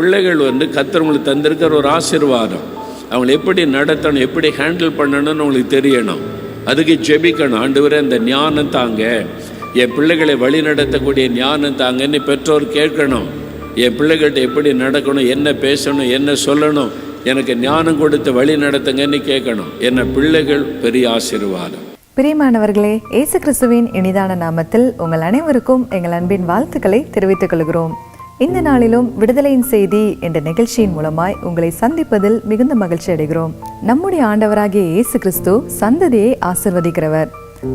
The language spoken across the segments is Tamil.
பிள்ளைகள் வந்து கத்தவங்களுக்கு தந்திருக்கிற ஒரு ஆசீர்வாதம். அவங்களை எப்படி நடத்தணும் எப்படி ஹேண்டில் பண்ணணும்னு உங்களுக்கு தெரியணும். அதுக்கு ஜெபிக்கணும். ஆண்டவரே அந்த ஞானம் தாங்க. என் பிள்ளைகளை வழி நடத்தக்கூடிய ஞானம் தாங்கன்னு பெற்றோர் கேட்கணும். என் பிள்ளைகள்கிட்ட எப்படி நடக்கணும் என்ன பேசணும் என்ன சொல்லணும் எனக்கு ஞானம் கொடுத்து வழி நடத்துங்கன்னு கேட்கணும். என்ன பிள்ளைகள் பெரிய ஆசீர்வாதம். பிரியமானவர்களே இயேசு கிறிஸ்துவின் இனிதான நாமத்தில் உங்கள் அனைவருக்கும் எங்கள் அன்பின் வாழ்த்துக்களை தெரிவித்துக் கொள்கிறோம். இந்த நாளிலும் விடுதலையின் செய்தி என்ற நிகழ்ச்சியின் மூலமாய் உங்களை சந்திப்பதில் மிகுந்த மகிழ்ச்சி அடைகிறோம். நம்முடைய ஆண்டவராகிய இயேசு கிறிஸ்து சந்ததியை ஆசிர்வதிக்கிறவர்.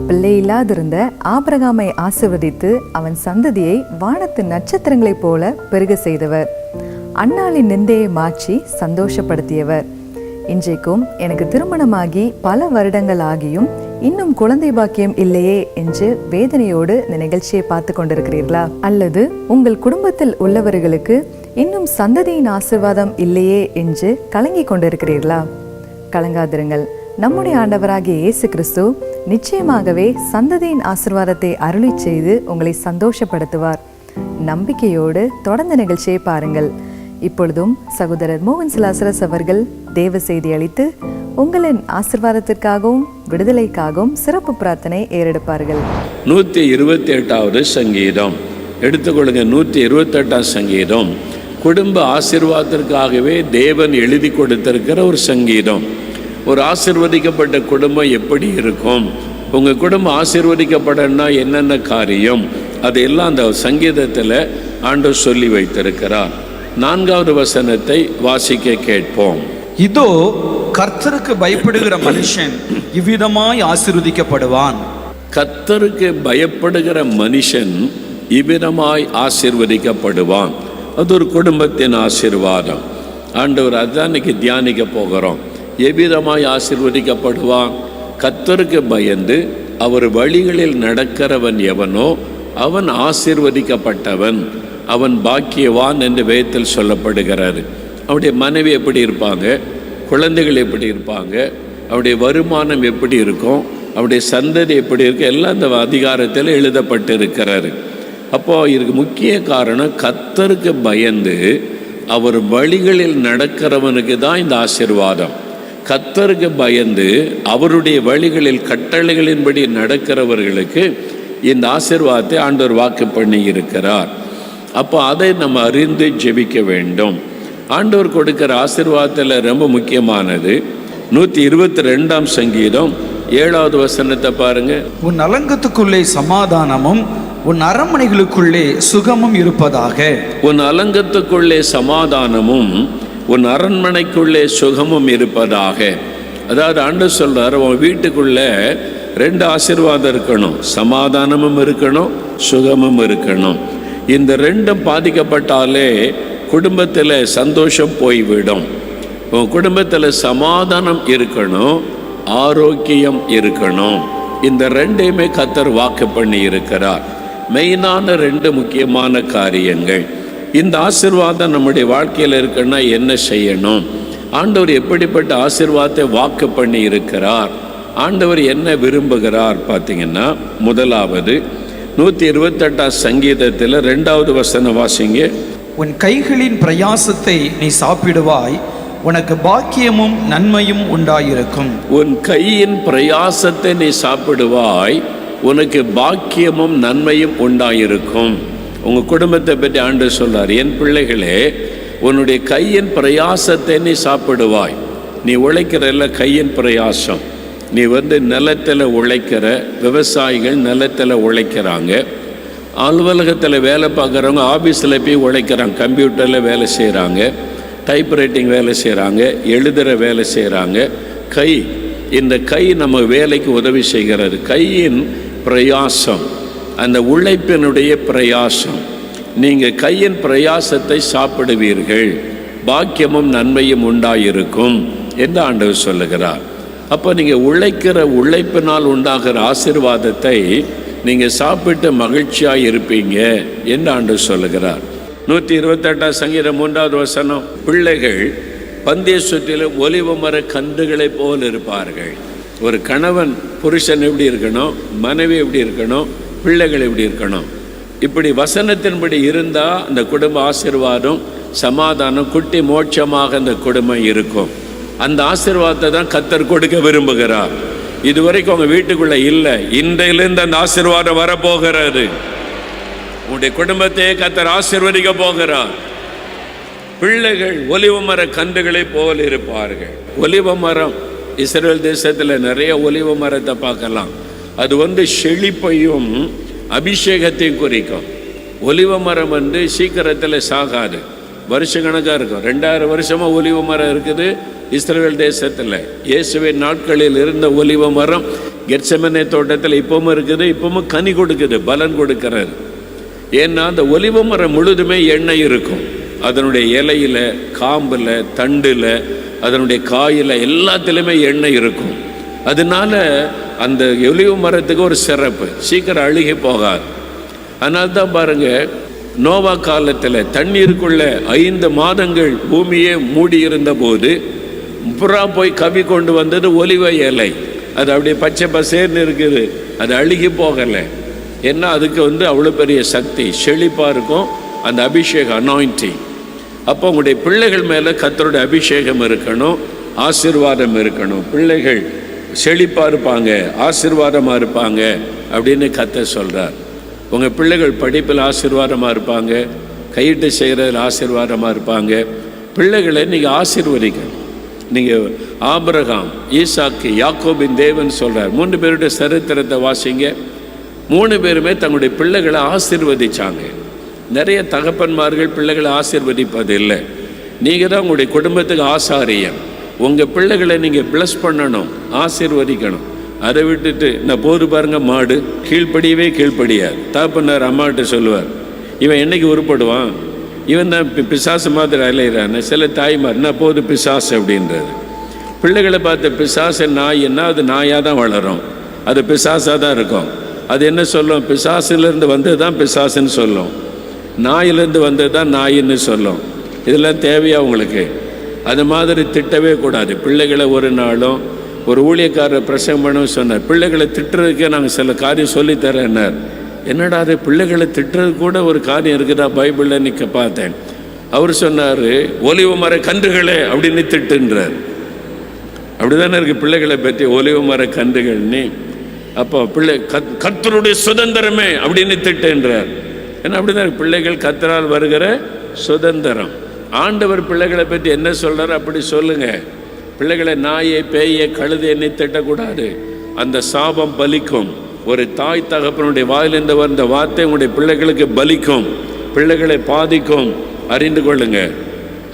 பிள்ளை இல்லாதிருந்த ஆபிரகாமை ஆசிர்வதித்து அவன் சந்ததியை வானத்து நட்சத்திரங்களைப் போல பெருக செய்தவர். அன்னாளின் நிந்தையை மாற்றி சந்தோஷப்படுத்தியவர். இன்றைக்கும் எனக்கு திருமணமாகி பல வருடங்கள் ஆகியும் இன்னும் குழந்தை பாக்கியம் இல்லையே என்று வேதனையோடு இந்த நிகழ்ச்சியை பார்த்து கொண்டிருக்கிறீர்களா? அல்லது உங்கள் குடும்பத்தில் உள்ளவர்களுக்கு இன்னும் சந்ததியின் ஆசிர்வாதம் இல்லையே என்று கலங்கி கொண்டிருக்கிறீர்களா? கலங்காதிருங்கள். நம்முடைய ஆண்டவராகிய இயேசு கிறிஸ்து நிச்சயமாகவே சந்ததியின் ஆசிர்வாதத்தை அருளி செய்து உங்களை சந்தோஷப்படுத்துவார். நம்பிக்கையோடு தொடர்ந்து நிகழ்ச்சியை பாருங்கள். இப்பொழுதும் சகோதரர் மோகன் சிலாசரஸ் அவர்கள் தேவ செய்தி அளித்து உங்களின் ஆசிர்வாதத்திற்காகவும் விடுதலைக்காகவும் சிறப்பு பிரார்த்தனை ஏறெடுப்பார்கள். நூற்றி இருபத்தி எட்டாவது சங்கீதம். எடுத்துக்கொள்ளுங்க நூற்றி இருபத்தெட்டாம் சங்கீதம். குடும்ப ஆசீர்வாதத்திற்காகவே தேவன் எழுதி கொடுத்திருக்கிற ஒரு சங்கீதம். ஒரு ஆசிர்வதிக்கப்பட்ட குடும்பம் எப்படி இருக்கும்? உங்கள் குடும்பம் ஆசிர்வதிக்கப்படன்னா என்னென்ன காரியம்? அதையெல்லாம் அந்த சங்கீதத்தில் ஆண்டு சொல்லி வைத்திருக்கிறார். நான்காவது வசனத்தை வாசிக்க கேட்போம். இதோ கர்த்தருக்கு பயப்படுகிற மனுஷன் இவ்விதமாய் ஆசீர்வதிக்கப்படுவான். கத்தருக்கு பயப்படுகிற மனுஷன் இவ்விதமாய் ஆசீர்வதிக்கப்படுவான். அது ஒரு குடும்பத்தின் ஆசீர்வாதம். ஆண்டவர் அதான் இன்னைக்கு தியானிக்க போகிறோம். எவ்விதமாய் ஆசீர்வதிக்கப்படுவான்? கத்தருக்கு பயந்து அவர் வழிகளில் நடக்கிறவன் எவனோ அவன் ஆசீர்வதிக்கப்பட்டவன். அவன் பாக்கியவான் என்று வேதத்தில் சொல்லப்படுகிறாரு. அவருடைய மனைவி எப்படி இருப்பாங்க? குழந்தைகள் எப்படி இருப்பாங்க? அவருடைய வருமானம் எப்படி இருக்கும்? அவருடைய சந்ததி எப்படி இருக்கும் எல்லாம் அந்த அதிகாரத்தில் எழுதப்பட்டு இருக்கிறாரு அப்போது இதுக்கு முக்கிய காரணம் கத்தருக்கு பயந்து அவர் வழிகளில் நடக்கிறவனுக்கு தான் இந்த ஆசீர்வாதம். கத்தருக்கு பயந்து அவருடைய வழிகளில் கட்டளைகளின்படி நடக்கிறவர்களுக்கு இந்த ஆசிர்வாதத்தை ஆண்டவர் வாக்கு பண்ணி இருக்கிறார் அப்போ அதை நம்ம அறிந்து ஜெபிக்க வேண்டும். ஆண்டவர் கொடுக்கிற ஆசீர்வாதத்தில் ரொம்ப முக்கியமானது. நூற்றி இருபத்தி ரெண்டாம் சங்கீதம் ஏழாவது வசனத்தை பாருங்க. உன் அலங்கத்துக்குள்ளே சமாதானமும் உன் அரண்மனைகளுக்குள்ளே சுகமும் இருப்பதாக. உன் அலங்கத்துக்குள்ளே சமாதானமும் உன் அரண்மனைக்குள்ளே சுகமும் இருப்பதாக. அதாவது ஆண்டு சொல்றார் உன் வீட்டுக்குள்ளே ரெண்டு ஆசீர்வாதம் இருக்கணும். சமாதானமும் இருக்கணும் சுகமும் இருக்கணும். இந்த ரெண்டும் பாதிக்கப்பட்டாலே குடும்பத்தில் சந்தோஷம் போய்விடும். உன் குடும்பத்தில் சமாதானம் இருக்கணும் ஆரோக்கியம் இருக்கணும். இந்த ரெண்டையுமே கத்தர் வாக்கு பண்ணி இருக்கிறார். மெயினான ரெண்டு முக்கியமான காரியங்கள். இந்த ஆசிர்வாதம் நம்முடைய வாழ்க்கையில் இருக்குன்னா என்ன செய்யணும்? ஆண்டவர் எப்படிப்பட்ட ஆசிர்வாதத்தை வாக்கு பண்ணி இருக்கிறார்? ஆண்டவர் என்ன விரும்புகிறார் பார்த்தீங்கன்னா முதலாவது நூற்றி இருபத்தெட்டாம் சங்கீதத்தில் ரெண்டாவது வசனம் வாசிங்க. உன் கைகளின் பிரயாசத்தை நீ சாப்பிடுவாய் உனக்கு பாக்கியமும் நன்மையும் உண்டாயிருக்கும். உன் கையின் பிரயாசத்தை நீ சாப்பிடுவாய் உனக்கு பாக்கியமும் நன்மையும் உண்டாயிருக்கும். உங்க குடும்பத்தை பற்றி ஆண்டு சொல்றார் என் பிள்ளைகளே உன்னுடைய கையின் பிரயாசத்தை நீ சாப்பிடுவாய். நீ உழைக்கிறல்ல கையின் பிரயாசம். நீ வந்து நிலத்தில் உழைக்கிற விவசாயிகள் நிலத்தில் உழைக்கிறாங்க. அலுவலகத்தில் வேலை பார்க்குறவங்க ஆஃபீஸில் போய் உழைக்கிறாங்க கம்ப்யூட்டரில் வேலை செய்கிறாங்க டைப்ரைட்டிங் வேலை செய்கிறாங்க எழுதுகிற வேலை செய்கிறாங்க கை இந்த கை நம்ம வேலைக்கு உதவி செய்கிறது. கையின் பிரயாசம் அந்த உழைப்பினுடைய பிரயாசம். நீங்கள் கையின் பிரயாசத்தை சாப்பிடுவீர்கள். பாக்கியமும் நன்மையும் உண்டாயிருக்கும் என்று ஆண்டவர் சொல்லுகிறார். அப்போ நீங்கள் உழைக்கிற உழைப்பினால் உண்டாகிற ஆசீர்வாதத்தை நீங்கள் சாப்பிட்டு மகிழ்ச்சியாக இருப்பீங்க என்று ஆண்டு சொல்லுகிறார். நூற்றி இருபத்தெட்டாம் சங்கீதம் மூன்றாவது வசனம் பிள்ளைகள் பந்தய சுற்றிலும் ஒலிவு மர கன்றுகளைப் போல் இருப்பார்கள். ஒரு கணவன் புருஷன் எப்படி இருக்கணும்? மனைவி எப்படி இருக்கணும்? பிள்ளைகள் எப்படி இருக்கணும்? இப்படி வசனத்தின்படி இருந்தால் அந்த குடும்ப ஆசீர்வாதம் சமாதானம் குட்டி மோட்சமாக அந்த குடும்பம் இருக்கும். அந்த ஆசிர்வாதத்தை தான் கத்தர் கொடுக்க விரும்புகிறார். இதுவரைக்கும் உங்க வீட்டுக்குள்ள இல்லை. இன்றையிலிருந்து அந்த ஆசீர்வாதம் வரப்போகிறது. உங்களுடைய குடும்பத்தையே கத்தர் ஆசிர்வதிக்க போகிறார். பிள்ளைகள் ஒலிவ மர கன்றுகளை போல் இருப்பார்கள். ஒலிவ மரம் இஸ்ரேல் தேசத்தில் நிறைய ஒலிவ மரத்தை பார்க்கலாம். அது வந்து செழிப்பையும் அபிஷேகத்தையும் குறிக்கும். ஒலிவ மரம் வந்து சீக்கிரத்தில் சாகாது. வருஷ கணக்காக இருக்கும். ரெண்டாயிரம் வருஷமா ஒலிவ மரம் இருக்குது. இஸ்ரேல் தேசத்தில் இயேசுவின் நாட்களில் இருந்த ஒலிவ மரம் கெட்சமனை தோட்டத்தில் இப்பவும் இருக்குது இப்பவும் கனி கொடுக்குது பலன் கொடுக்கிறார் ஏன்னா அந்த ஒலிவ மரம் முழுதுமே எண்ணெய் இருக்கும். அதனுடைய இலையில காம்பில் தண்டில் அதனுடைய காயில் எல்லாத்துலேயுமே எண்ணெய் இருக்கும். அதனால அந்த ஒலிவ மரத்துக்கு ஒரு சிறப்பு. சீக்கிரம் அழுகி போகாது. அதனால தான் பாருங்கள் நோவா காலத்தில் தண்ணீருக்குள்ள ஐந்து மாதங்கள் பூமியே மூடி இருந்தபோது போது புறா போய் கவி கொண்டு வந்தது ஒலிவ இலை. அது அப்படியே பச்சை பசேர்னு இருக்குது. அது அழுகி போகலை. ஏன்னா அதுக்கு வந்து அவ்வளோ பெரிய சக்தி. செழிப்பாக இருக்கும். அந்த அபிஷேகம் அனாயிண்டிங் அப்போ உங்களுடைய பிள்ளைகள் மேலே கத்தருடைய அபிஷேகம் இருக்கணும். ஆசீர்வாதம் இருக்கணும். பிள்ளைகள் செழிப்பாக இருப்பாங்க. ஆசீர்வாதமாக இருப்பாங்க அப்படின்னு கத்த சொல்கிறார் உங்கள் பிள்ளைகள் படிப்பில் ஆசிர்வாதமாக இருப்பாங்க. கையிட்டு செய்கிறதில் ஆசீர்வாதமாக இருப்பாங்க. பிள்ளைகளை நீங்கள் ஆசிர்வதிக்கணும். நீங்கள் ஆபரகாம் ஈசாக்கு யாக்கோபின் தேவன் சொல்கிறார் மூன்று பேருடைய சரித்திரத்தை வாசிங்க. மூணு பேருமே தங்களுடைய பிள்ளைகளை ஆசிர்வதிச்சாங்க. நிறைய தகப்பன்மார்கள் பிள்ளைகளை ஆசிர்வதிப்பது இல்லை நீங்கள் தான் உங்களுடைய குடும்பத்துக்கு ஆசாரியம் உங்கள் பிள்ளைகளை நீங்கள் ப்ளஸ் பண்ணணும் ஆசிர்வதிக்கணும். அதை விட்டுட்டு நான் போது பாருங்க மாடு கீழ்ப்படியவே கீழ்ப்படியாது. தகப்பனார் அம்மாட்ட சொல்லுவார் இவன் என்னைக்கு உருப்படுவான்? இவன் தான் பி- பிசாசு மாதிரி அலையிறான்னு சில தாய்மார் நான் போது பிசாசு அப்படின்றது பிள்ளைகளை பார்த்த பிசாசு நாய்ன்னா அது நாயாக தான் வளரும். அது பிசாசாக தான் இருக்கும். அது என்ன சொல்லும்? பிசாசுலேருந்து வந்தது தான் பிசாசுன்னு சொல்லும். நாயிலேருந்து வந்தது தான் நாயின்னு சொல்லும். இதெல்லாம் தேவையா உங்களுக்கு? அது மாதிரி திட்டவே கூடாது. பிள்ளைகளை ஒரு நாளும் ஒரு ஊழியக்காரர் பிரசங்கம் பண்ணவும் சொன்னார். பிள்ளைகளை திட்டுறதுக்கே நாங்கள் சில காரியம் சொல்லித்தரேன்னார். என்னடா அது பிள்ளைகளை திட்டுறது கூட ஒரு காரியம் இருக்குதா? பைபிளில் நிற்க பார்த்தேன். அவர் சொன்னார் ஒலிவ மர கன்றுகளே அப்படின்னு திட்டுன்றார். அப்படிதானே இருக்கு பிள்ளைகளை பற்றி ஒலிவ மர கன்றுகள்னு அப்போ பிள்ளை கத் கத்தருடைய சுதந்திரமே அப்படின்னு திட்டுன்றார். ஏன்னா அப்படிதான் இருக்கு. பிள்ளைகள் கத்தரால் வருகிற சுதந்திரம். ஆண்டவர் பிள்ளைகளை பற்றி என்ன சொல்கிறார் அப்படி சொல்லுங்கள் பிள்ளைகளை நாயை பேயை கழுதை எண்ணி திட்டக்கூடாது. அந்த சாபம் பலிக்கும். ஒரு தாய் தகப்பனுடைய வாயிலிருந்து வந்த வார்த்தை உங்களுடைய பிள்ளைகளுக்கு பலிக்கும் பிள்ளைகளை பாதிக்கும். அறிந்து கொள்ளுங்க.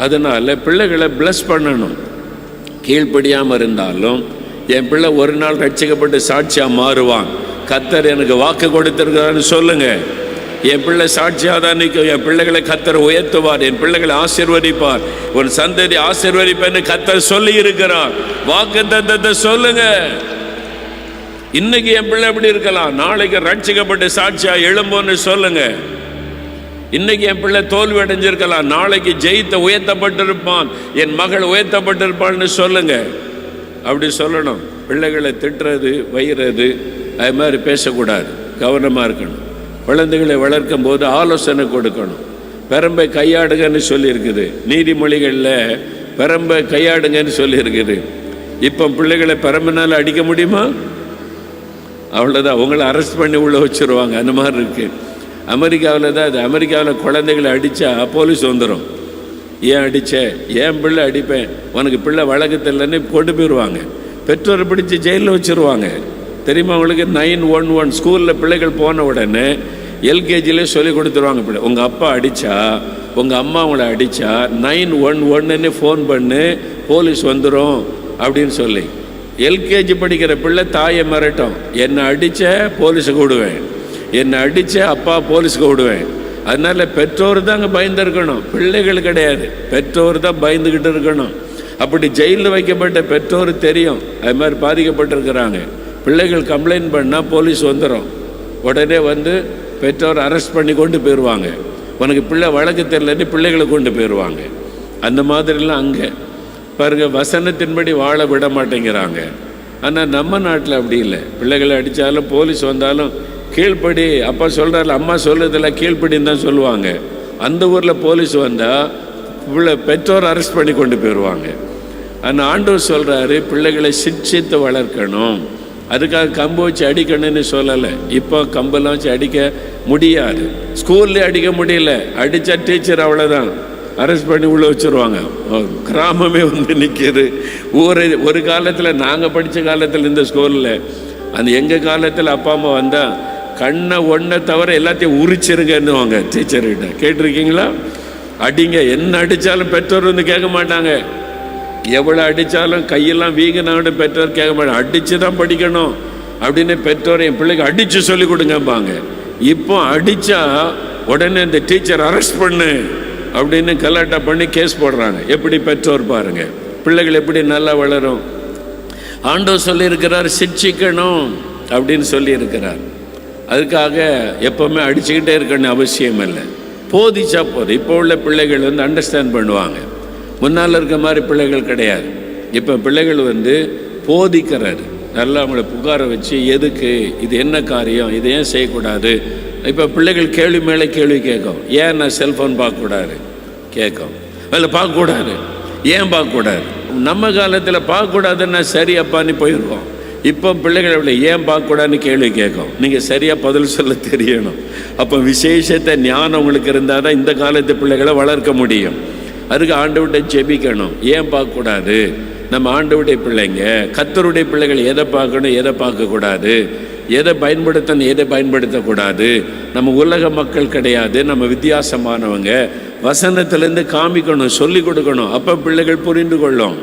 அதனால் பிள்ளைகளை பிளஸ் பண்ணணும். கீழ்ப்படியாமல் இருந்தாலும் என் பிள்ளை ஒரு நாள் ரட்சிக்கப்பட்டு சாட்சியாக மாறுவான். கத்தர் எனக்கு வாக்கு கொடுத்துருக்கிறான்னு சொல்லுங்க. என் பிள்ளை சாட்சியாக தான் நிற்கும். என் பிள்ளைகளை கத்தர் உயர்த்துவார். என் பிள்ளைகளை ஆசிர்வதிப்பார். உன் சந்ததி ஆசிர்வதிப்பேன்னு கத்தர் சொல்லி இருக்கிறார் வாக்கு தந்தத்தை சொல்லுங்க. இன்னைக்கு என் பிள்ளை எப்படி இருக்கலாம்? நாளைக்கு ரட்சிக்கப்பட்டு சாட்சியா எழும்போன்னு சொல்லுங்க. இன்னைக்கு என் பிள்ளை தோல்வி அடைஞ்சிருக்கலாம். நாளைக்கு ஜெயித்த உயர்த்தப்பட்டிருப்பான். என் மகள் உயர்த்தப்பட்டிருப்பான்னு சொல்லுங்க. அப்படி சொல்லணும். பிள்ளைகளை திட்டுறது வைகிறது அது மாதிரி பேசக்கூடாது. கவனமாக இருக்கணும். குழந்தைகளை வளர்க்கும் போது ஆலோசனை கொடுக்கணும். பெரம்பை கையாடுங்கன்னு சொல்லியிருக்குது. நீதிமொழிகளில் பெரம்பை கையாடுங்கன்னு சொல்லியிருக்குது. இப்போ பிள்ளைகளை பெரம்பினால் அடிக்க முடியுமா? அவ்வளோதான் அவங்கள அரெஸ்ட் பண்ணி உள்ளே வச்சுருவாங்க. அந்த மாதிரி இருக்குது அமெரிக்காவில் தான் அது அமெரிக்காவில் குழந்தைகளை அடித்தா போலீஸ் வந்துடும் ஏன் அடித்த ஏன் பிள்ளை அடிப்பேன்? உனக்கு பிள்ளை வழக்கத்தில்லைன்னு கொண்டு போயிடுவாங்க பெற்றோரை பிடிச்சி ஜெயிலில் வச்சுருவாங்க. தெரியுமா உங்களுக்கு? நைன் ஒன் ஒன் ஸ்கூலில் பிள்ளைகள் போன உடனே எல்கேஜிலே சொல்லி கொடுத்துருவாங்க பிள்ளை. உங்கள் அப்பா அடித்தா உங்கள் அம்மா உங்களை அடித்தா நைன் ஒன் ஒன்னுன்னு ஃபோன் பண்ணு போலீஸ் வந்துடும் அப்படின்னு சொல்லி. எல்கேஜி படிக்கிற பிள்ளை தாயை மிரட்டும். என்னை அடித்த போலீஸுக்கு விடுவேன் என்னை அடித்த அப்பா போலீஸுக்கு விடுவேன் அதனால பெற்றோர் தான் அங்கே பயந்துருக்கணும். பிள்ளைகள் கிடையாது. பெற்றோர் தான் பயந்துக்கிட்டு இருக்கணும். அப்படி ஜெயிலில் வைக்கப்பட்ட பெற்றோர் தெரியும். அது மாதிரி பாதிக்கப்பட்டிருக்கிறாங்க. பிள்ளைகள் கம்ப்ளைண்ட் பண்ணால் போலீஸ் வந்துடும் உடனே வந்து பெற்றோர் அரெஸ்ட் பண்ணி கொண்டு போயிடுவாங்க. உனக்கு பிள்ளை வழக்கு தெரியலன்னு பிள்ளைகளை கொண்டு போயிடுவாங்க. அந்த மாதிரிலாம் அங்கே பாருங்க வசனத்தின்படி வாழ விட மாட்டேங்கிறாங்க. ஆனால் நம்ம நாட்டில் அப்படி இல்லை. பிள்ளைகளை அடித்தாலும் போலீஸ் வந்தாலும் கீழ்ப்படி அப்பா சொல்கிறாரு அம்மா சொல்றதில்ல கீழ்ப்படின்னு தான் சொல்லுவாங்க. அந்த ஊரில் போலீஸ் வந்தால் பிள்ளை பெற்றோர் அரெஸ்ட் பண்ணி கொண்டு போயிடுவாங்க ஆனால் ஆண்டவர் சொல்கிறாரு பிள்ளைகளை சிக்ஷித்து வளர்க்கணும். அதுக்காக கம்பு வச்சு அடிக்கணும்னு சொல்லலை. இப்போ கம்பெல்லாம் வச்சு அடிக்க முடியாது. ஸ்கூல்லேயே அடிக்க முடியல. அடித்தா டீச்சர் அவ்வளோதான் அரெஸ்ட் பண்ணி உள்ளே வச்சுருவாங்க. கிராமமே வந்து நிற்கிது ஊரை ஒரு காலத்தில் நாங்கள் படித்த காலத்தில் இந்த ஸ்கூலில் அந்த எங்கள் காலத்தில் அப்பா அம்மா வந்தால் கண்ணை ஒன்றை தவிர எல்லாத்தையும் உரிச்சிருங்கன்னுவாங்க டீச்சர்கிட்ட கேட்டிருக்கீங்களா? அடிங்க என்ன அடித்தாலும் பெற்றோர் வந்து கேட்க மாட்டாங்க. எவ்வளோ அடித்தாலும் கையெல்லாம் வீங்கினாலும் பெற்றோர் கேட்க மாட்டாங்க. அடித்து தான் படிக்கணும். அப்படின்னு பெற்றோர் என் பிள்ளைக்கு அடித்து சொல்லி கொடுங்கம்பாங்க. இப்போ அடித்தா உடனே இந்த டீச்சர் அரெஸ்ட் பண்ணு. அப்படின்னு கலாட்டா பண்ணி கேஸ் போடுறாங்க. எப்படி பெற்றோர் பாருங்க. பிள்ளைகள் எப்படி நல்லா வளரும். ஆண்டவர் சொல்லியிருக்கிறார் சிக்ஷிக்கணும் அப்படின்னு சொல்லியிருக்கிறார். அதுக்காக எப்போவுமே அடிச்சுக்கிட்டே இருக்கணும் அவசியம் இல்லை. போதிச்சா போதும். இப்போ உள்ள பிள்ளைகள் வந்து அண்டர்ஸ்டாண்ட் பண்ணுவாங்க. முன்னால் இருக்க மாதிரி பிள்ளைகள் கிடையாது. இப்போ பிள்ளைகள் வந்து போதிக்கிறாரு நல்லா அவங்கள புகாரை வச்சு எதுக்கு? இது என்ன காரியம்? இது ஏன் செய்யக்கூடாது? இப்போ பிள்ளைகள் கேள்வி மேலே கேள்வி கேட்கும். ஏன் நான் செல்ஃபோன் பார்க்கக்கூடாது? கேட்கும். அதில் பார்க்கக்கூடாது. ஏன் பார்க்கக்கூடாது? நம்ம காலத்தில் பார்க்கக்கூடாதுன்னா சரி அப்பான்னு போயிருக்கோம். இப்போ பிள்ளைகள் அப்படி ஏன் பார்க்கக்கூடாதுன்னு கேள்வி கேட்கும். நீங்கள் சரியாக பதில் சொல்ல தெரியணும். அப்போ விசேஷத்தை ஞானம் உங்களுக்கு இருந்தால் தான் இந்த காலத்து பிள்ளைகளை வளர்க்க முடியும். அதுக்கு ஆண்டவர்கிட்ட ஜெபிக்கணும். ஏன் பார்க்கக்கூடாது? நம்ம ஆண்டவருடைய பிள்ளைங்க கத்தருடைய பிள்ளைகள் எதை பார்க்கணும் எதை பார்க்கக்கூடாது? எதை பயன்படுத்தணும் எதை பயன்படுத்தக்கூடாது? நம்ம உலக மக்கள் கிடையாது நம்ம வித்தியாசமானவங்க. வசனத்துலேருந்து காமிக்கணும் சொல்லி கொடுக்கணும். அப்போ பிள்ளைகள் புரிந்து கொள்ளும்.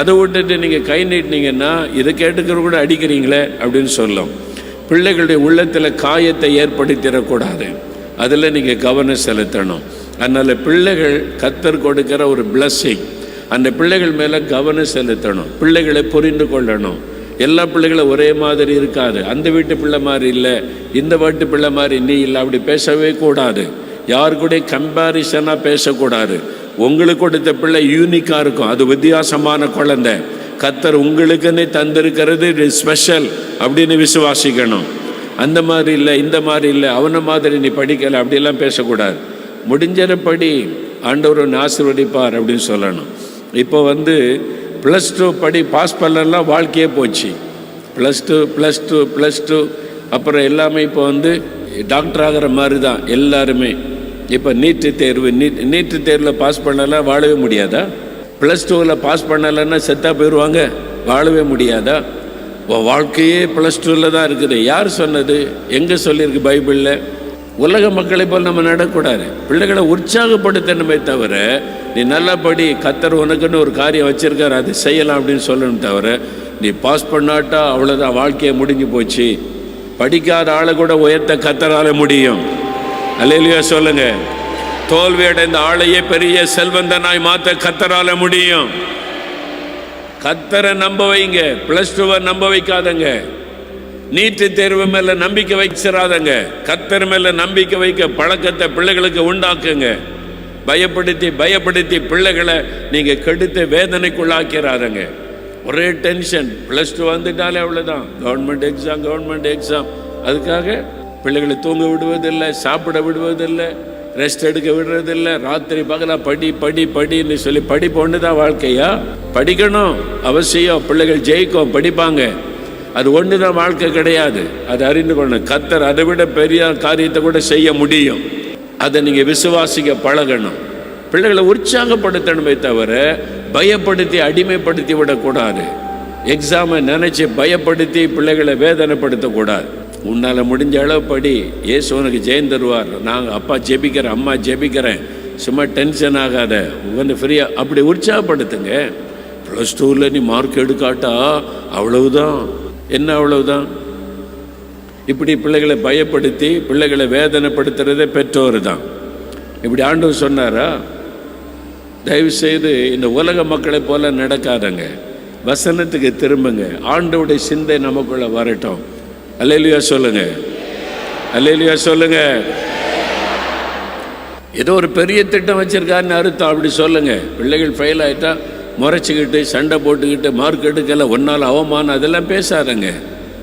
அதை விட்டுட்டு நீங்கள் கை நீட்டினீங்கன்னா இதை கேட்டுக்கிற கூட அடிக்கிறீங்களே அப்படின்னு சொல்லும். பிள்ளைகளுடைய உள்ளத்தில் காயத்தை ஏற்படுத்திடக்கூடாது. அதில் நீங்கள் கவனம் செலுத்தணும். அதனால் பிள்ளைகள் கத்தர் கொடுக்கிற ஒரு பிளஸ்ஸிங் அந்த பிள்ளைகள் மேலே கவனம் செலுத்தணும். பிள்ளைகளை புரிந்து கொள்ளணும். எல்லா பிள்ளைகளும் ஒரே மாதிரி இருக்காது. அந்த வீட்டு பிள்ளை மாதிரி இல்லை இந்த வீட்டு பிள்ளை மாதிரி நீ இல்லை அப்படி பேசவே கூடாது. யாரு கூட கம்பேரிசனாக பேசக்கூடாது. உங்களுக்கு கொடுத்த பிள்ளை யூனிக்காக இருக்கும். அது வித்தியாசமான குழந்தை. கத்தர் உங்களுக்குன்னே தந்திருக்கிறது இது ஸ்பெஷல் அப்படின்னு விசுவாசிக்கணும். அந்த மாதிரி இல்லை இந்த மாதிரி இல்லை அவனை மாதிரி நீ படிக்கலை அப்படிலாம் பேசக்கூடாது. முடிஞ்சபடி ஆண்டவர் உன்னை ஆசீர்வதிப்பார் அப்படின்னு சொல்லணும். இப்போ வந்து ப்ளஸ் டூ படி பாஸ் பண்ணலாம் வாழ்க்கையே போச்சு. Plus two plus two plus two அப்புறம் எல்லாமே இப்போ வந்து டாக்டர் ஆகிற மாதிரி தான் எல்லாருமே. இப்போ நீட்டு தேர்வு நீட் நீட்டு தேர்வில் பாஸ் பண்ணலாம் வாழவே முடியாதா? ப்ளஸ் டூவில் பாஸ் பண்ணலைன்னா செத்தா போயிடுவாங்க வாழவே முடியாதா? வாழ்க்கையே ப்ளஸ் டூவில் தான் இருக்குது. யார் சொன்னது? எங்கே சொல்லியிருக்கு பைபிளில்? உலக மக்களை போல் நம்ம நடக்கூடாது. பிள்ளைகளை உற்சாகப்படுத்தணுமே தவிர நீ நல்லா படி கத்தர் உனக்குன்னு ஒரு காரியம் வச்சுருக்கார் அது செய்யலாம் அப்படின்னு சொல்லணும் தவிர நீ பாஸ் பண்ணாட்டா அவ்வளோதான் வாழ்க்கையை முடிஞ்சு போச்சு. படிக்காத ஆளை கூட உயர்த்த கத்தரால முடியும். அல்லையிலையோ சொல்லுங்க. தோல்வி அடைந்த ஆளையே பெரிய செல்வந்தனாய் மாற்ற கத்தரால முடியும். கத்தரை நம்ப வைங்க பிளஸ் டூவை நம்ப வைக்காதங்க. நீட்டு தேர்வு மேல நம்பிக்கை வச்சிடாதங்க கத்தர் மேல நம்பிக்கை வைக்க பழக்கத்தை பிள்ளைகளுக்கு உண்டாக்குங்க. பயப்படுத்தி பயப்படுத்தி பிள்ளைகளை நீங்க கெடுத்து வேதனைக்குள்ளாக்கிறாதங்க. ஒரே டென்ஷன் ப்ளஸ் டூ வந்துட்டாலே அவ்வளோதான் கவர்மெண்ட் எக்ஸாம் கவர்மெண்ட் எக்ஸாம் அதுக்காக பிள்ளைகளை தூங்க விடுவதில்லை சாப்பிட விடுவதில்லை ரெஸ்ட் எடுக்க விடுறதில்லை ராத்திரி பகலா படி படி படின்னு சொல்லி படிப்பு ஒன்று தான் வாழ்க்கையா? படிக்கணும். அவசியம். பிள்ளைகள் ஜெயிக்கும். படிப்பாங்க. அது ஒன்று தான் வாழ்க்கை கிடையாது. அதை அறிந்து கொள்ளணும். கத்தர் அதை விட பெரிய காரியத்தை கூட செய்ய முடியும். அதை நீங்கள் விசுவாசிக்க பழகணும். பிள்ளைகளை உற்சாகப்படுத்தணுமே தவிர பயப்படுத்தி அடிமைப்படுத்தி விடக்கூடாது. எக்ஸாமை நினச்சி பயப்படுத்தி பிள்ளைகளை வேதனைப்படுத்தக்கூடாது. உன்னால் முடிஞ்ச அளவு படி. ஏசு உனக்கு ஜெயம் தருவார். நாங்கள் அப்பா ஜெபிக்கிறேன் அம்மா ஜெபிக்கிறேன். சும்மா டென்ஷன் ஆகாத. வந்து ஃப்ரீயாக அப்படி உற்சாகப்படுத்துங்க. ப்ளஸ் டூவில் நீ மார்க் எடுக்காட்டா அவ்வளவுதான். என்ன அவ்வளவுதான்? இப்படி பிள்ளைகளை பயப்படுத்தி பிள்ளைகளை வேதனைப்படுத்துறதே பெற்றோர் தான் இப்படி ஆண்டவர் சொன்னாரா? தயவுசெய்து இந்த உலக மக்களை போல நடக்காதங்க. வசனத்துக்கு திரும்புங்க. ஆண்டவுடைய சிந்தை நமக்குள்ள வரட்டும். அல்லேலியா சொல்லுங்க. அல்லேலியா சொல்லுங்க. ஏதோ ஒரு பெரிய திட்டம் வச்சிருக்காருன்னு அறுத்தம் அப்படி சொல்லுங்க. பிள்ளைகள் ஃபெயில் ஆயிட்டா முறைச்சிக்கிட்டு சண்டை போட்டுக்கிட்டு மார்க் எடுக்கல ஒன்னால் அவமானம் அதெல்லாம் பேசாதங்க.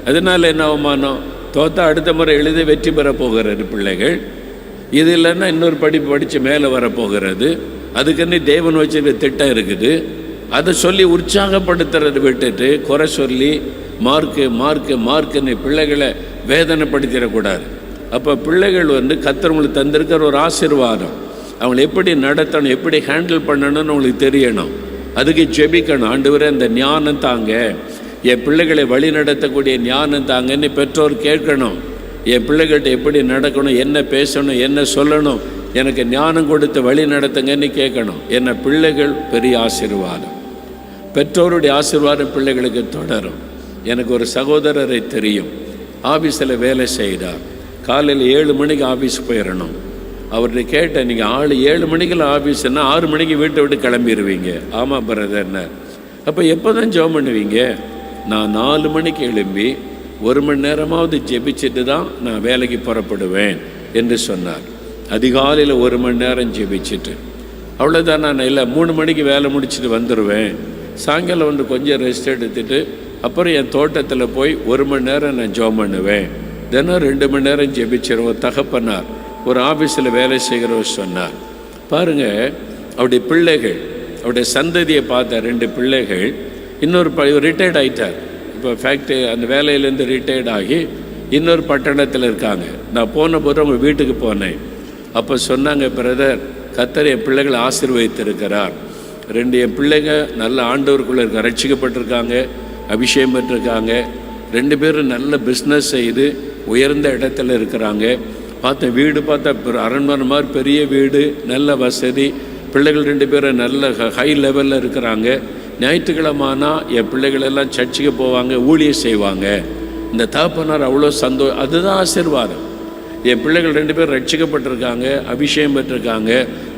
அதனால் என்ன அவமானம்? தோத்தா அடுத்த முறை எழுதி வெற்றி பெற போகிறது பிள்ளைகள். இது இல்லைன்னா இன்னொரு படிப்பு படித்து மேலே வர போகிறது. அதுக்குன்னு தேவன் வச்சிருக்க திட்டம் இருக்குது. அதை சொல்லி உற்சாகப்படுத்துறதை விட்டுட்டு குறை சொல்லி மார்க்கு மார்க்கு மார்க்குன்னு பிள்ளைகளை வேதனைப்படுத்திடக்கூடாது அப்போ பிள்ளைகள் வந்து கத்தவங்களுக்கு தந்திருக்கிற ஒரு ஆசீர்வாதம். அவங்களை எப்படி நடத்தணும் எப்படி ஹேண்டில் பண்ணணும்னு அவங்களுக்கு தெரியணும். அதுக்கு ஜெபிக்கணும். ஆண்டவரே அந்த ஞானம் தாங்க. என் பிள்ளைகளை வழி நடத்தக்கூடிய ஞானம் தாங்கன்னு பெற்றோர் கேட்கணும். என் பிள்ளைகள்கிட்ட எப்படி நடக்கணும் என்ன பேசணும் என்ன சொல்லணும் எனக்கு ஞானம் கொடுத்து வழி நடத்துங்கன்னு கேட்கணும். என்ன பிள்ளைகள் பெரிய ஆசீர்வாதம். பெற்றோருடைய ஆசீர்வாதம் பிள்ளைகளுக்கு தொடரும். எனக்கு ஒரு சகோதரரை தெரியும். ஆஃபீஸில் வேலை செய்கிறார் காலையில் ஏழு மணிக்கு ஆஃபீஸ் போயிடணும் அவர்கிட்ட கேட்டேன் நீங்கள் ஆள் ஏழு மணிக்கெல்லாம் ஆஃபீஸ்னால் ஆறு மணிக்கு வீட்டை விட்டு கிளம்பிடுவீங்க ஆமாம் பிரதர்னர் அப்போ எப்போ தான் ஜெபம் பண்ணுவீங்க? நான் நாலு மணிக்கு எழும்பி ஒரு மணி நேரமாவது ஜெபிச்சுட்டு தான் நான் வேலைக்கு புறப்படுவேன் என்று சொன்னார். அதிகாலையில் ஒரு மணி நேரம் ஜெபிச்சுட்டு. அவ்வளோதான் நான் இல்லை மூணு மணிக்கு வேலை முடிச்சுட்டு வந்துடுவேன் சாயங்காலம் வந்து கொஞ்சம் ரெஸ்ட் எடுத்துட்டு அப்புறம் என் தோட்டத்தில் போய் ஒரு மணி நேரம் நான் ஜெபம் பண்ணுவேன். தினம் ரெண்டு மணி நேரம் ஜெபிச்சிருவோம் தகப்பனார். ஒரு ஆஃபீஸில் வேலை செய்கிறவர் சொன்னார். பாருங்க அவருடைய பிள்ளைகள் அவருடைய சந்ததியை பார்த்த ரெண்டு பிள்ளைகள் இன்னொரு ப ரிட்டையர்ட் ஆயிட்டார். இப்போ ஃபேக்ட்ரி அந்த வேலையிலேருந்து ரிட்டையர்ட் ஆகி இன்னொரு பட்டணத்தில் இருக்காங்க. நான் போன போது அவங்க வீட்டுக்கு போனேன். அப்போ சொன்னாங்க பிரதர் கத்தர் என் பிள்ளைகளை ஆசீர்வதித்திருக்கிறார். ரெண்டு என் பிள்ளைங்க நல்ல ஆண்டவருக்குள்ளே இருக்க ரட்சிக்கப்பட்டிருக்காங்க அபிஷேகம் பெற்றிருக்காங்க. ரெண்டு பேரும் நல்ல பிஸ்னஸ் செய்து உயர்ந்த இடத்துல இருக்கிறாங்க. பார்த்தேன் வீடு பார்த்தா அரண்மனை மாதிரி பெரிய வீடு நல்ல வசதி. பிள்ளைகள் ரெண்டு பேரும் நல்ல ஹை லெவலில் இருக்கிறாங்க. ஞாயிற்றுக்கிழமானா என் பிள்ளைகள் எல்லாம் சர்ச்சுக்கு போவாங்க ஊழியம் செய்வாங்க. இந்த தகப்பனார் அவ்வளோ சந்தோ அதுதான் ஆசீர்வாதம். என் பிள்ளைகள் ரெண்டு பேரும் ரட்சிக்கப்பட்டிருக்காங்க அபிஷேகம் பெற்றிருக்காங்க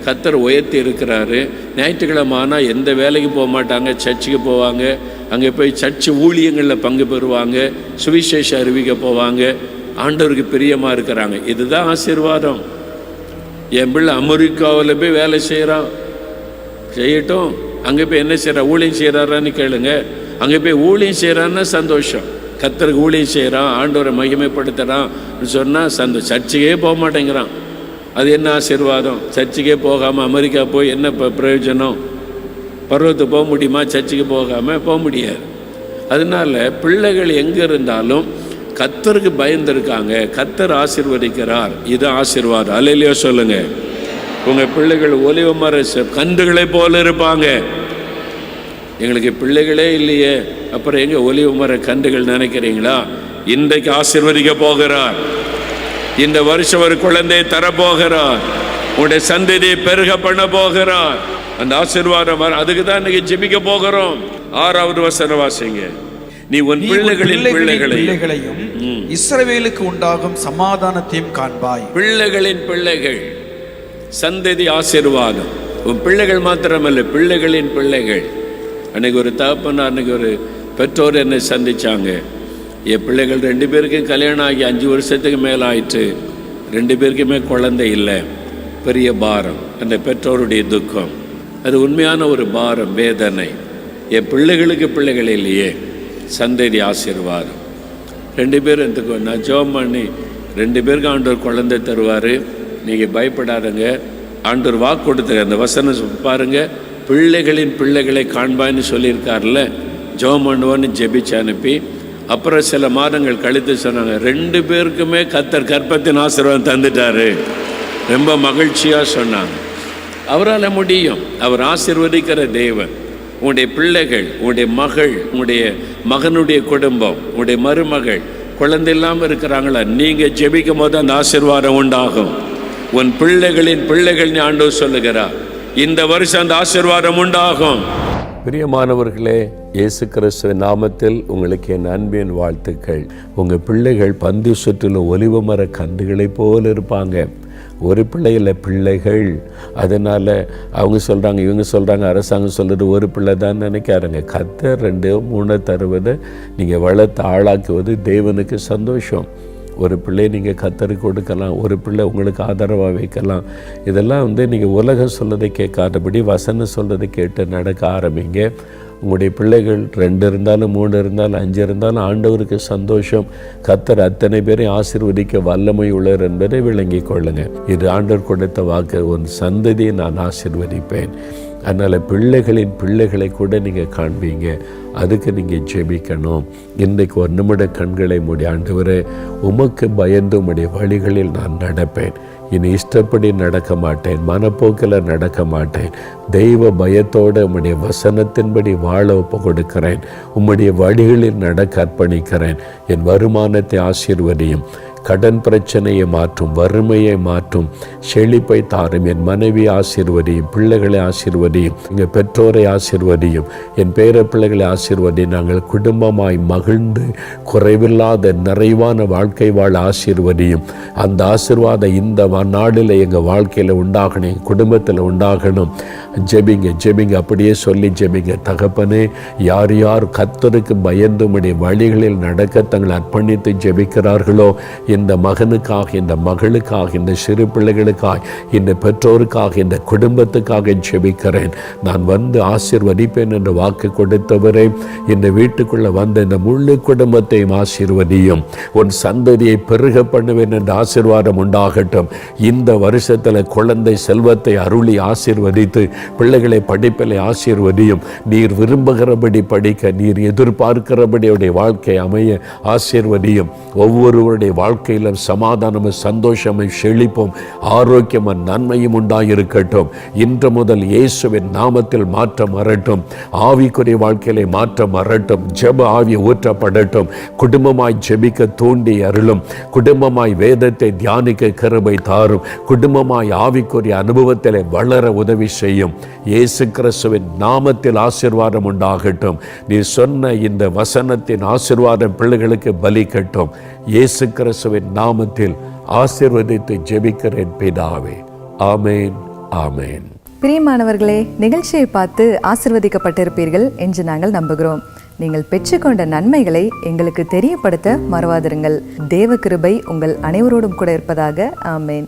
கத்தர் உயர்த்தி இருக்கிறாரு. ஞாயிற்றுக்கிழமை ஆனால் எந்த வேலைக்கு போக மாட்டாங்க சர்ச்சுக்கு போவாங்க. அங்கே போய் சர்ச்சு ஊழியங்களில் பங்கு பெறுவாங்க சுவிசேஷ அறிவிக்க போவாங்க. ஆண்டவருக்கு பிரியமாக இருக்கிறாங்க. இதுதான் ஆசீர்வாதம். என் பிள்ளை அமெரிக்காவில் போய் வேலை செய்கிறான் செய்யட்டும். அங்கே போய் என்ன செய்கிறா ஊழியம் செய்கிறாரான்னு கேளுங்க. அங்கே போய் ஊழியம் செய்கிறான்னா சந்தோஷம். கத்தருக்கு ஊழியம் செய்கிறான் ஆண்டவரை மகிமைப்படுத்துகிறான் சொன்னால் சந்தோ சர்ச்சுக்கே போக மாட்டேங்கிறான். அது என்ன ஆசீர்வாதம்? சர்ச்சுக்கே போகாமல் அமெரிக்கா போய் என்ன ப- பிரயோஜனம்? பருவத்துக்கு போக முடியுமா? சர்ச்சுக்கு போகாமல் போக முடியாது. அதனால பிள்ளைகள் எங்கே இருந்தாலும் கத்தருக்கு பயந்துருக்காங்க. கத்தர் ஆசிர்வதிக்கிறார். இது ஆசீர்வாதம். அல்லையோ சொல்லுங்க. உங்க பிள்ளைகள் ஒலிவ மர செ- கன்றுகளை போல இருப்பாங்க. எங்களுக்கு பிள்ளைகளே இல்லையே. அப்புறம் எங்க ஒலிவ மர கன்றுகள் நினைக்கிறீங்களா? இன்றைக்கு ஆசிர்வதிக்க போகிறார். இந்த வருஷம் ஒரு குழந்தையை தரப்போகிறார். உங்களுடைய சந்ததியை பெருக பண்ண போகிறார். அந்த ஆசிர்வாதம் அதுக்கு தான் இன்னைக்கு ஜெபிக்க போகிறோம். ஆறாவது வசன வாசிங்க. நீ உன் பிள்ளைகளின் பிள்ளைகளை. பிள்ளைகளையும் இஸ்ரவேலுக்கு உண்டாகும் சமாதானத்தையும் காண்பாய். பிள்ளைகளின் பிள்ளைகள் சந்ததி ஆசீர்வாதம். உன் பிள்ளைகள் மாத்திரமல்ல பிள்ளைகளின் பிள்ளைகள். அன்னைக்கு ஒரு தகப்பன் அன்னைக்கு ஒரு பெற்றோர் என்னை சந்திச்சாங்க. என் பிள்ளைகள் ரெண்டு பேருக்கும் கல்யாணம் ஆகி அஞ்சு வருஷத்துக்கு மேலே ஆயிற்று ரெண்டு பேருக்குமே குழந்தை இல்லை. பெரிய பாரம். அந்த பெற்றோருடைய துக்கம். அது உண்மையான ஒரு பாரம் வேதனை. என் பிள்ளைகளுக்கு பிள்ளைகள் இல்லையே. சந்ததி ஆசிர்வார் ரெண்டு பேரும் எடுத்துக்கோ நான் ஜெபம் பண்ணி ரெண்டு பேருக்கு ஆண்டவர் குழந்தை தருவார். நீங்கள் பயப்படாதங்க. ஆண்டவர் வாக்கு கொடுத்துரு அந்த வசனம் பாருங்க. பிள்ளைகளின் பிள்ளைகளை காண்பான்னு சொல்லியிருக்கார்ல ஜெபம் பண்ணுவோன்னு ஜெபிச்சு அனுப்பி. அப்புறம் சில மாதங்கள் கழித்து சொன்னாங்க ரெண்டு பேருக்குமே கத்தர் கற்பத்தின் ஆசீர்வாதம் தந்துட்டாரு. ரொம்ப மகிழ்ச்சியாக சொன்னாங்க. அவரால் முடியும். அவர் ஆசீர்வதிக்கிற தேவன். உன்னுடைய பிள்ளைகள் உன்னுடைய மகள் உன்னுடைய மகனுடைய குடும்பம் உன்னுடைய மருமகள் குழந்தை இல்லாமல் இருக்கிறாங்களா? நீங்கள் ஜெபிக்கும் போது அந்த ஆசீர்வாதம் உண்டாகும். உன் பிள்ளைகளின் பிள்ளைகள் ஆண்டவர் சொல்லுகிறார். இந்த வருஷம் அந்த ஆசிர்வாதம் உண்டாகும். பிரியமானவர்களே இயேசு கிறிஸ்துவ நாமத்தில் உங்களுக்கு என் அன்பின் வாழ்த்துக்கள். உங்கள் பிள்ளைகள் பந்து சுற்றிலும் ஒலிவ மர கன்றுகளைப் போல இருப்பாங்க. ஒரு பிள்ளையில் பிள்ளைகள். அதனால் அவங்க சொல்கிறாங்க இவங்க சொல்கிறாங்க அரசாங்கம் சொல்கிறது ஒரு பிள்ளை தான் நினைக்காருங்க கத்தர் ரெண்டு மூணு தருவதை நீங்கள் வளர்த்து ஆளாக்குவது தேவனுக்கு சந்தோஷம். ஒரு பிள்ளை நீங்கள் கத்தருக்கு கொடுக்கலாம் ஒரு பிள்ளை உங்களுக்கு ஆதரவாக வைக்கலாம். இதெல்லாம் வந்து நீங்கள் உலகம் சொல்லதை கேட்காதபடி வசனம் சொல்றதை கேட்டு நடக்க ஆரம்பிங்க. உங்களுடைய பிள்ளைகள் ரெண்டு இருந்தாலும் மூணு இருந்தாலும் அஞ்சு இருந்தாலும் ஆண்டவருக்கு சந்தோஷம். கத்தர் அத்தனை பேரை ஆசிர்வதிக்க வல்லமை உள்ளவர் என்பதை விளங்கி கொள்ளுங்க. இது ஆண்டவர் கொடுத்த வாக்கு உன் சந்ததியை நான் ஆசீர்வதிப்பேன். அதனால் பிள்ளைகளின் பிள்ளைகளை கூட நீங்கள் காண்பீங்க. அதுக்கு நீங்கள் ஜெபிக்கணும். இன்றைக்கு ஒரு நிமிட கண்களை மூடி ஆண்டவரே உமக்கு பயந்து உம்முடைய வழிகளில் நான் நடப்பேன். இனி இஷ்டப்படி நடக்க மாட்டேன் மனப்போக்கில் நடக்க மாட்டேன். தெய்வ பயத்தோடு உம்முடைய வசனத்தின்படி வாழ ஒப்பு கொடுக்கிறேன். உம்முடைய வழிகளில் நடக்க அர்ப்பணிக்கிறேன். என் வருமானத்தை ஆசீர்வதியும். கடன் பிரச்சனையை மாற்றும் வறுமையை மாற்றும் செழிப்பை தாரும். என் மனைவி ஆசிர்வதியும் பிள்ளைகளை ஆசீர்வதியும் எங்கள் பெற்றோரை ஆசீர்வதியும் என் பேர பிள்ளைகளை ஆசிர்வதியும். நாங்கள் குடும்பமாய் மகிழ்ந்து குறைவில்லாத நிறைவான வாழ்க்கை வாழ ஆசிர்வதியும். அந்த ஆசீர்வாதம் இந்த நாளில் எங்கள் வாழ்க்கையில் உண்டாகணும் குடும்பத்தில் உண்டாகணும். ஜெபிங்க ஜெபிங்க அப்படியே சொல்லி ஜெபிங்க. தகப்பனே யார் யார் கத்தருக்கு பயந்து உம்முடைய வழிகளில் நடக்க தங்களை அர்ப்பணித்து ஜெபிக்கிறார்களோ இந்த மகனுக்காக இந்த மகளுக்காக இந்த சிறு பிள்ளைகளுக்காக இந்த பெற்றோருக்காக இந்த குடும்பத்துக்காக ஜெபிக்கிறேன். நான் வந்து ஆசீர்வதிப்பேன் என்று வாக்கு கொடுத்தவரே இந்த வீட்டுக்குள்ளே வந்த இந்த முழு குடும்பத்தையும் ஆசீர்வதியும். உன் சந்ததியை பெருக பண்ணுவேன் என்ற ஆசீர்வாதம் உண்டாகட்டும். இந்த வருஷத்தில் குழந்தை செல்வத்தை அருளி ஆசீர்வதித்து பிள்ளைகளை படிப்பில் ஆசீர்வதியும். நீர் விரும்புகிறபடி படிக்க நீர் எதிர்பார்க்கிறபடி அவருடைய வாழ்க்கை அமைய ஆசீர்வதியும். ஒவ்வொருவருடைய வாழ்க்கை வாழ்க்கையில் சமாதானமும் சந்தோஷமும் செழிப்பும் ஆரோக்கியமும் நன்மையும் உண்டாயிருக்கட்டும். இன்று முதல் இயேசுவின் நாமத்தில் மாற்றம் வரட்டும். ஆவிக்குரிய வாழ்க்கையிலே மாற்றம் வரட்டும். ஜெப ஆவி ஊற்றப்படட்டும். குடும்பமாய் ஜெபிக்க தூண்டி அருளும். குடும்பமாய் வேதத்தை தியானிக்க கருபை தாரும். குடும்பமாய் ஆவிக்குரிய அனுபவத்திலே வளர உதவி செய்யும். இயேசு கிறிஸ்துவின் நாமத்தில் ஆசிர்வாதம் உண்டாகட்டும். நீ சொன்ன இந்த வசனத்தின் ஆசிர்வாதம் பிள்ளைகளுக்கு பலிக்கட்டும். இயேசு கிறிஸ்துவின் நாமத்தில் ஆசிர்வதித்து ஜெபிக்கிறேன் பிதாவே. ஆமேன் ஆமேன். பிரியமானவர்களே நிகழ்ச்சியை பார்த்து ஆசிர்வதிக்கப்பட்டிருப்பீர்கள் என்று நாங்கள் நம்புகிறோம். நீங்கள் பெற்றுக்கொண்ட நன்மைகளை எங்களுக்கு தெரியப்படுத்த மறவாதிருங்கள். தேவ கிருபை உங்கள் அனைவரோடும் கூட இருப்பதாக ஆமேன்.